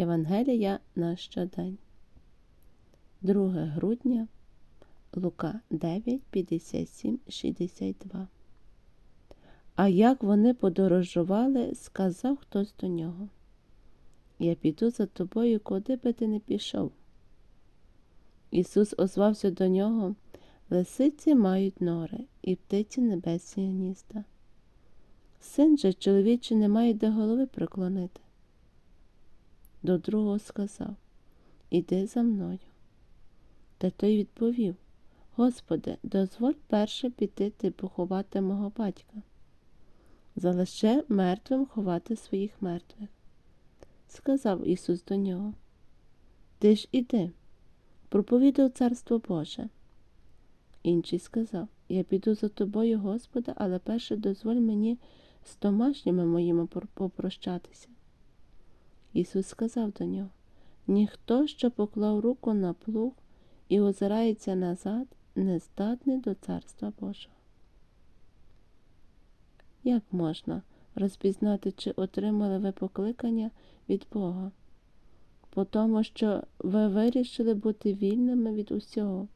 Євангелія на щодень. 2 грудня Лука 9, 57, 62. А як вони подорожували, сказав хтось до нього. Я піду за тобою, куди би ти не пішов. Ісус озвався до нього Лисиці мають нори, і птиці небесні гнізда. Син же чоловічий не має де голови приклонити. До другого сказав Іди за мною. Та той відповів Господи, дозволь перше піти ти поховати мого батька. Залише мертвим ховати своїх мертвих. Сказав Ісус до нього. Ти ж іди, проповідав Царство Боже. Інший сказав Я піду за тобою, Господа, але перше дозволь мені з домашніми моїми попрощатися. Ісус сказав до нього Ніхто, що поклав руку на плуг і озирається назад, не здатний до Царства Божого. Як можна розпізнати, чи отримали ви покликання від Бога? По тому, що ви вирішили бути вільними від усього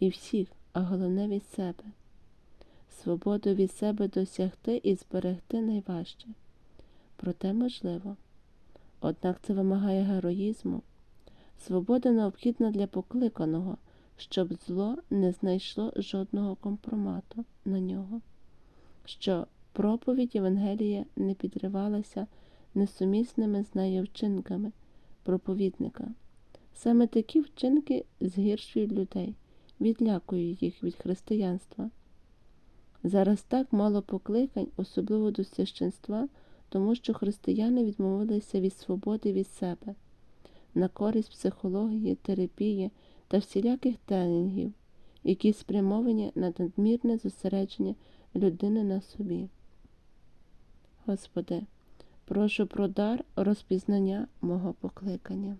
і всіх, а головне від себе. Свободу від себе досягти і зберегти найважче. Проте можливо. Однак це вимагає героїзму. Свобода необхідна для покликаного, щоб зло не знайшло жодного компромату на нього, що проповідь Євангелія не підривалася несумісними з нею вчинками проповідника. Саме такі вчинки згіршують людей, відлякують їх від християнства. Зараз так мало покликань, особливо до священства, тому що християни відмовилися від свободи від себе, на користь психології, терапії та всіляких тренінгів, які спрямовані на надмірне зосередження людини на собі. Господи, прошу про дар розпізнання мого покликання.